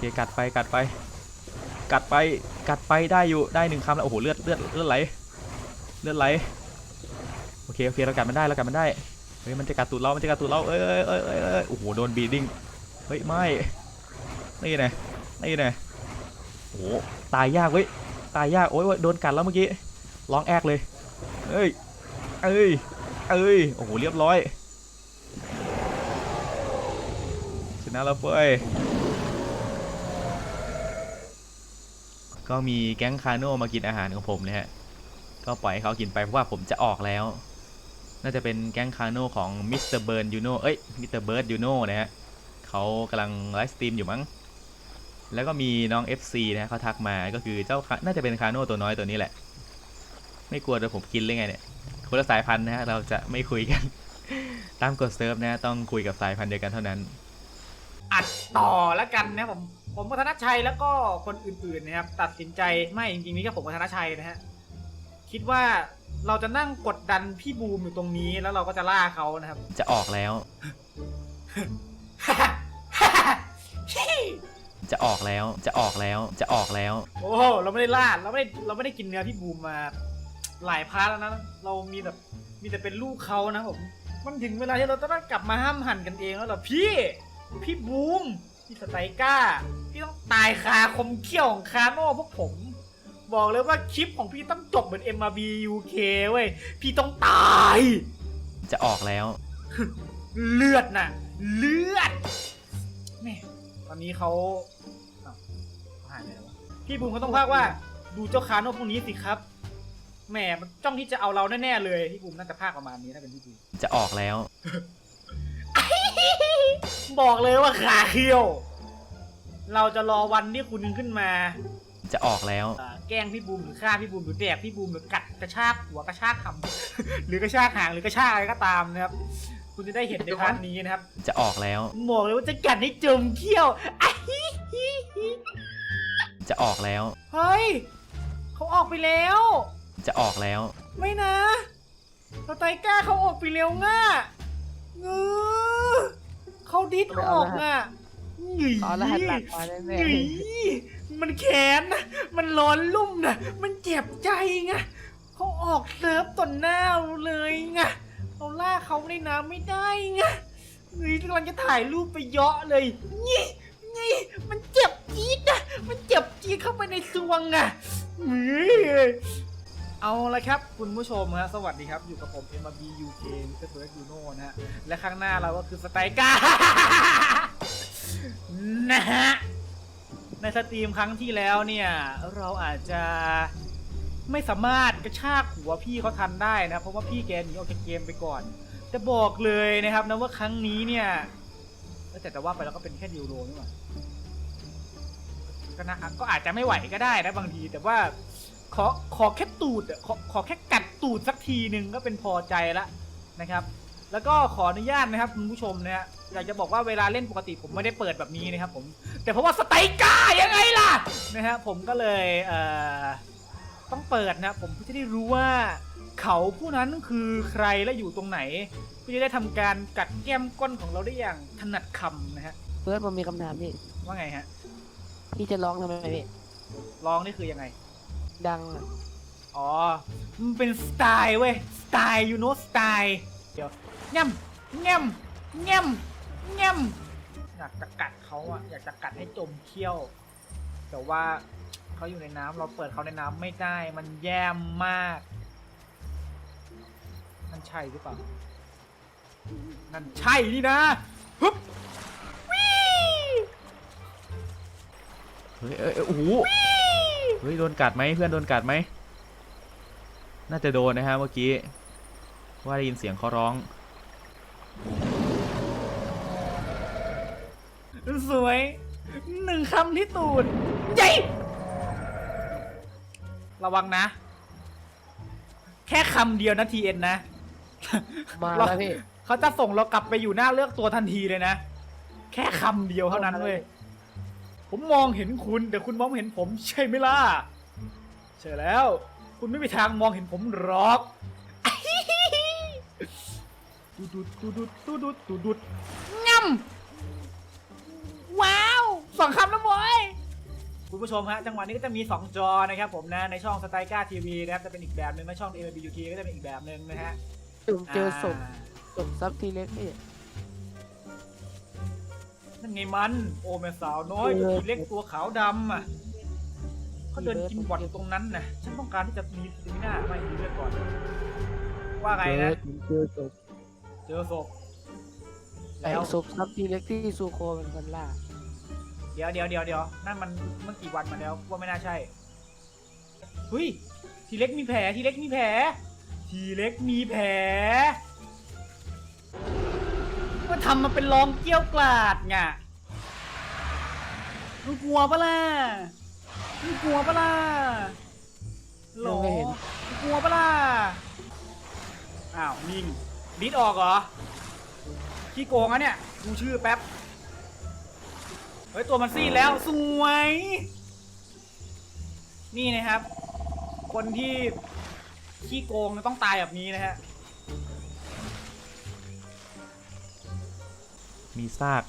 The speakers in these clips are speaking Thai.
เคกัดไปกัดไป กัดไปกัดไปได้อยู่ได้หนึ่งคำแล้วโอ้โหเลือดเลือดเลือดไหลเลือดไหลโอเคโอเคเรากัดมันได้เรากัดมันได้เฮ้ยมันจะกัดตูดเรามันจะกัดตูดเราเอ้ยเอ้ยเอ้ยเอ้ยโอ้โหโดนบีดิ้งเฮ้ยไม่นี่ไงนี่ไงโอ้โหตายยากเว้ยตายยากโอ้ยโอ้ยโดนกัดแล้วเมื่อกี้ร้องแอกเลยเอ้ยเอ้ยเอ้ยโอ้โหเรียบร้อยชนะแล้วเฟ้ย ก็มีแก๊งคาโน่มากินอาหารของผมนะฮะ ก็ปล่อยให้เขากินไปเพราะว่าผมจะออกแล้ว น่าจะเป็นแก๊งคาโน่ของมิสเตอร์เบิร์นยูโน่เอ้ย มิสเตอร์เบิร์ดยูโน่นะฮะเขากำลังไลฟ์สตรีมอยู่มั้ง แล้วก็มีน้อง FC นะฮะเขาทักมา ก็คือเจ้า น่าจะเป็นคาโน่ตัวน้อยตัวนี้แหละ ไม่กลัวเดี๋ยวผมกินเลยไงเนี่ยคนละสายพันธุ์นะฮะ เราจะไม่คุยกัน ตามกฎเซิร์ฟนะฮะต้องคุยกับสายพันธุ์เดียวกันเท่านั้น อัดต่อแล้วกันนะผม ผมพัฒนชัยแล้วก็คนอื่นๆนะครับตัดสินใจไม่จริงๆนี่ก็ผมพัฒนชัยนะฮะคิดว่าเราจะนั่งกดดันพี่บูมอยู่ตรงนี้แล้วเราก็จะล่าเขานะครับ จะออกแล้ว จะออกแล้วจะออกแล้วจะออกแล้ว โอ้โหเราไม่ได้ล่าเราไม่ได้เราไม่ได้กินเนื้อพี่บูมมา หลายพาร์ทแล้วนะเรามีแบบมีแต่เป็นลูกเขานะผมมันถึงเวลาที่เราต้องกลับมาห้ามหันกันเองแล้วเหรอพี่ พี่บูมพี่สไตก้า พี่ต้องตายคาคมเขี้ยวของคาโน่พวกผม บอกเลยว่าคลิปของพี่ต้องจบเหมือน MRB UK เว้ย พี่ต้องตาย จะออกแล้ว เลือดน่ะ เลือดแม่ตอนนี้เขาอ้าวเขาหายไปแล้ววะพี่บูมเขาต้องพากว่า ดูเจ้าคาโน่พวกนี้สิครับแหมมันจ้องที่จะเอาเราแน่ๆเลยพี่บูมน่าจะพากประมาณนี้ถ้าเป็นพี่บูม จะออกแล้ว บอกเลยว่าขาเคี้ยว เราจะรอวันที่คุณขึ้นมาจะออกแล้ว อ่าแกล้งพี่บูมหรือฆ่าพี่บูมหรือแดกพี่บูมหรือกัดกระชากหัวกระชากคำ หรือกระชากหางหรือกระชากอะไรก็ตามนะครับ คุณจะได้เห็นในพาร์ทนี้นะครับ จะออกแล้ว บอกเลยว่าจะกัดให้จมเขี้ยวอะฮิฮิฮิจะออกแล้ว เฮ้ยเขาออกไปแล้ว จะออกแล้ว ไม่นะสไตก้าเขาออกไปเร็วง่าเงือเขาดิดออกอะ หนีเอารหัสหลักมาแน่หนีมันแค้นนะมันร้อนลุ่มนะมันเจ็บใจไงเขาออกเซิร์ฟต่อหน้าเราเลยไงเราล่าเขาในน้ำไม่ได้ไงเฮ้ยกำลังจะถ่ายรูปไปเยาะเลยนี่นี่มันเจ็บจี๊ดนะมันเจ็บจี๊ดเข้าไปในซวงอะเฮ้ยเอาละครับ คุณผู้ชมฮะสวัสดีครับอยู่กับผม m b UK มิสเตอร์เบิร์ยูโน่นะฮะและข้างหน้าเราก็คือสไตกา นะฮะ ในสตรีมครั้งที่แล้วเนี่ย เราอาจจะไม่สามารถกระชากหัวพี่เขาทันได้นะ เพราะว่าพี่แกหนีออกจากเกมไปก่อน จะบอกเลยนะครับนะว่าครั้งนี้เนี่ยแต่แต่ว่าไปแล้วก็เป็นแค่ดิวโรนี่หว่าก็นะก็อาจจะไม่ไหวก็ได้นะบางที แต่ว่าขอขอแค่ตูดขอขอแค่กัดตูดสักทีหนึ่งก็เป็นพอใจละนะครับ แล้วก็ขออนุญาตนะครับคุณผู้ชมนะฮะอยากจะบอกว่าเวลาเล่นปกติผมไม่ได้เปิดแบบนี้นะครับผมแต่เพราะว่าสไตก้ายังไงล่ะนะฮะผมก็เลยเอ่อต้องเปิดนะผมเพื่อจะได้รู้ว่าเขาผู้นั้นคือใครและอยู่ตรงไหนเพื่อจะได้ทำการกัดแก้มก้นของเราได้อย่างถนัดคำนะฮะๆเฟิร์สผมมีคำถามพี่ว่าไงฮะพี่จะร้องทำไมพี่ร้องนี่คือยังไง ดังอะอ๋อ มันเป็นสไตล์เว้ย สไตล์ยูโนสไตล์ เดี๋ยว ง่ำง่ำง่ำง่ำอยากจะกัดเขาอะอยากจะกัดให้จมเขี้ยว แต่ว่าเขาอยู่ในน้ำเราเปิดเขาในน้ำไม่ได้ มันแย่มากมันใช่หรือเปล่า นั่นใช่นี่นะฮึบวิเฮ้ยเอ้ยเอ้ยโอ้โหเฮ้ยโดนกัดไหมเพื่อนโดนกัดไหมน่าจะโดนนะฮะเมื่อกี้ว่าได้ยินเสียงเขาร้อง สวย หนึ่งคำที่ตูดใหญ่ระวังนะ แค่คำเดียวนะทีเอ็นนะ มาแล้วพี่ เขาจะส่งเรากลับไปอยู่หน้าเลือกตัวทันทีเลยนะ แค่คำเดียวเท่านั้นเว้ยผมมองเห็นคุณ แต่คุณมองไม่เห็นผมใช่ไหมล่ะ ใช่แล้ว คุณไม่มีทางมองเห็นผมหรอก ตูดุดตูดุดตูดุดตูดุดง่ำว้าวสองคำแล้วบอยคุณผู้ชมฮะจังหวะนี้ก็จะมี 2 จอนะครับผมนะในช่องสไตล์ก้าทีวีนะครับจะเป็นอีกแบบหนึ่งในช่อง a b u t ก็จะเป็นอีกแบบหนึ่งนะฮะผมเจอศพาศพซับทีเล็กพี่ นั่นไงมันโอแม่สาวน้อยเออ ตัวเล็กตัวขาวดำอะเขาเดินกินบอดอยู่ตรงนั้นนะฉันต้องการที่จะมีสติมิน่าไม่มีเลือดก่อน ว่าไงเจอนะผมเจอศพ เจอศพไอ้แล้วศพซับทีเล็กที่ซูโคเป็นคนล่าเดี๋ยวเดี๋ยวเดี๋ยวเดี๋ยวนั่นมันเมื่อกี่วันมาแล้วว่าไม่น่าใช่เฮ้ยทีเล็กมีแผลทีเล็กมีแผลทีเล็กมีแผลก็ทำมาเป็นรองเกี้ยวกลาดไงมึงกลัวปะล่ะมึงกลัวปะล่ะหรอมึงกลัวปะล่ะอ้าวนิ่ง ดิดออกเหรอขี้โกงอะเนี่ยดูชื่อแป๊บเฮ้ยตัวมันซีดแล้วสวย นี่นะครับ คนที่ขี้โกงต้องตายแบบนี้นะฮะมีซาก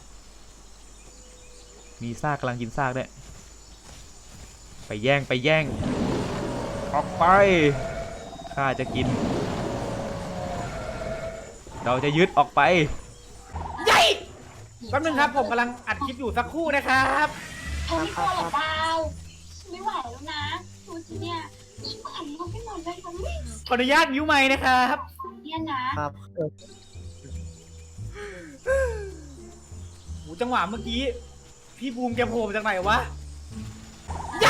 มีซากกำลังกินซากด้วยไปแย่งไปแย่ง ออกไปข้าจะกิน เราจะยึดออกไปใหญ่แป๊บนึงครับผมกำลังอัดคลิปอยู่สักครู่นะครับเธอไม่พอหรอเปล่าไม่ไหวแล้วนะดูสิเนี่ยฉันขำลงไปหมดเลยค่ะนี่ขออนุญาตมิวไม้นะครับเนี่ยนะครับเออโหจังหวะเมื่อกี้ พี่บูมแกโผล่มาจากไหนวะ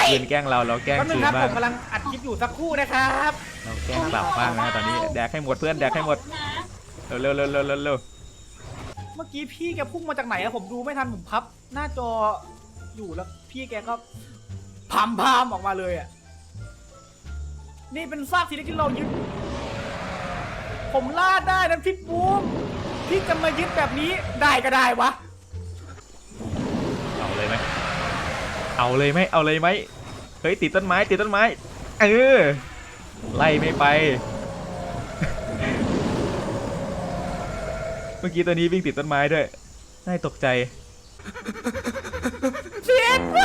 คืนแกล้งเราเราแกล้งแป๊บนึคืงนครับบ้าผงมกำลังอัดคลิปอยู่สักครู่นะครับ เราแกล้งกลับบ้างนะตอนนี้แดกให้หมดเพื่อนแดกให้หมด นะ เร็วเร็วเร็วเร็วเร็วเร็วเมื่อกี้พี่แกพุ่งมาจากไหนอะผมดูไม่ทันผมพับ หน้าจออยู่แล้ว พี่แกก็พามพามออกมาเลยอะนี่เป็นซากทีเล็กที่เรายึด ผมล่าได้นะพี่บูมพี่จะมายึดแบบนี้ได้ก็ได้วะ เอาเลยไหมเอาเลยไหมเอาเลยไหมเฮ้ยติดต้นไม้ติดต้นไม้ เออ ไล่ไม่ไป เมื่อกี้ตัวนี้วิ่งติดต้นไม้ด้วย น่าตกใจ เชียดไ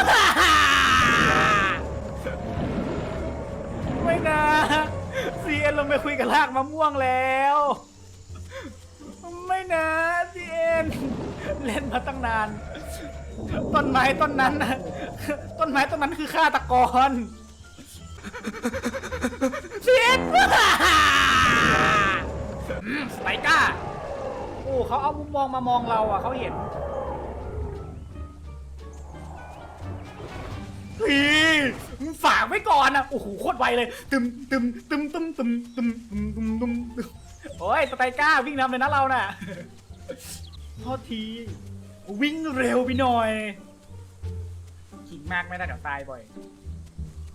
ม่นะซียนลงไปคุยกับลากมะม่วงแล้ว ไม่นะซียนเล่นมาตั้งนาน ต้นไม้ต้นนั้นน่ะต้นไม้ต้นนั้นคือฆาตกรเชียดสไปก้า โอ้เขาเอามุมมองมามองเราอะเขาเห็นพี่มึงฝากไว้ก่อนนะโอ้โหโคตรไวเลย ตึมตึมตึมตึมตึมตึมตึมตึมตึมตึมโอ้ยสไตล์ก้าวิ่งนำเลยนะเราน่ะโทษที วิ่งเร็วไปหน่อยขิงมากไม่ได้เดี๋ยวตายบ่อย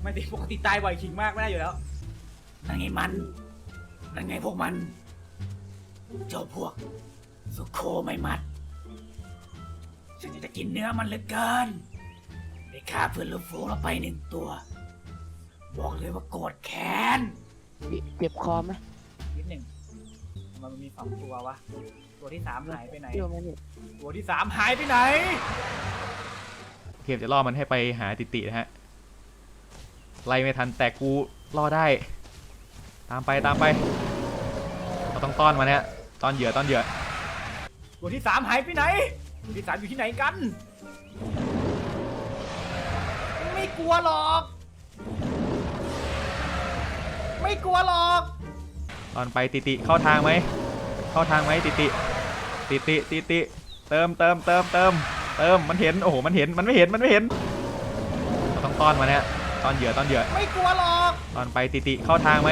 ไม่ติปกติตายบ่อยขิงมากไม่ได้อยู่แล้วนั่นไงมันนั่นไงพวกมัน เจ้าพวก สุโคไม่มัด ฉันจะกินเนื้อมันเหลือเกินได้ฆ่าเพื่อนลูกฝูงเราไปหนึ่งตัว บอกเลยว่าโกรธแค้นเจ็บคอไหมนิดหนึ่งทำไมมันมีสองตัววะ ตัวที่สามหายไปไหนเที่ยวไหมพี่ตัวที่สามหายไปไหนเทพจะล่อมันให้ไปหาติตินะฮะ ไล่ไม่ทันแต่กูล่อได้ ตามไปตามไปเราต้องต้อนมันเนี่ยต้อนเหยื่อต้อนเหยื่อ ตัวที่สามหายไปไหนตัวที่สามอยู่ที่ไหนกัน ไม่กลัวหรอก ไม่กลัวหรอก ตอนไปติติเข้าทางไหม เข้าทางไหมติติ ติติติติ เติมเติมเติมเติมเติมมันเห็น โอ้โห มันเห็น มันไม่เห็น มันไม่เห็นเราต้องต้อนมันเนี่ยต้อนเหยื่อต้อนเหยื่อ ไม่กลัวหรอก ตอนไปติติเข้าทางไหม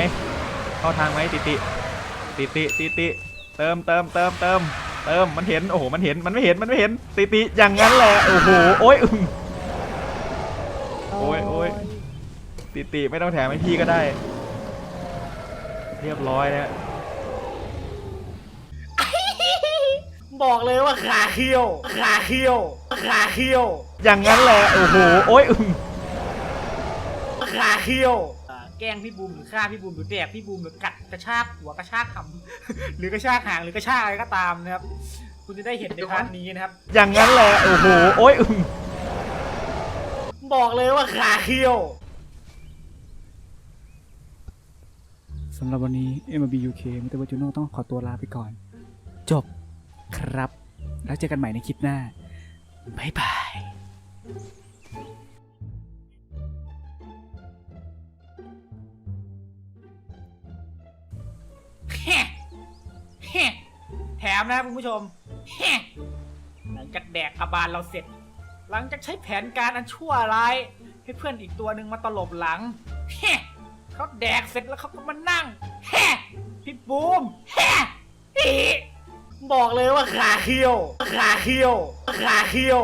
เข้าทางไหมติติ ติติติติ เติมเติมเติมเติม เติมมันเห็นโอ้โหมันเห็นมันไม่เห็นมันไม่เห็นติติอย่างนั้นแหละโอ้โหโอ้ยอึ้ง โอ้ยโอ้ย ติติไม่ต้องแถมให้พี่ก็ได้ เรียบร้อยนะบอกเลยว่าขาเคี้ยว ขาเคี้ยว ขาเคี้ยว อย่างนั้นแหละโอ้โหโอ้ยอึ้ง ขาเคี้ยวอ่า แกล้งพี่บูมหรือฆ่าพี่บูมหรือแดกพี่บูมหรือกัดกระชากหัวกระชากคำหรือกระชากหางหรือกระชากอะไรก็ตามนะครับ คุณจะได้เห็นในพาร์ทนี้นะครับ อย่างนั้นแหละโอ้โหโอ้ยอึ้งบอกเลยว่าขาเคี้ยวสำหรับวันนี้ MLB UK มิเตอร์เวอร์จูโน่ต้องขอตัวลาไปก่อน จบครับ แล้วเจอกันใหม่ในคลิปหน้า บ๊ายบาย มนะคุณผู้ชมแฮ่หลังจากแดกอาบานเราเสร็จ หลังจากใช้แผนการอันชั่วร้ายให้เพื่อนอีกตัวหนึ่งมาตลบหลังแฮ่เขาแดกเสร็จแล้วเขาก็มานั่งแฮ่พี่บูมแฮ่อีบอกเลยว่าขาเคี้ยวขาเคี้ยวขาเคี้ยว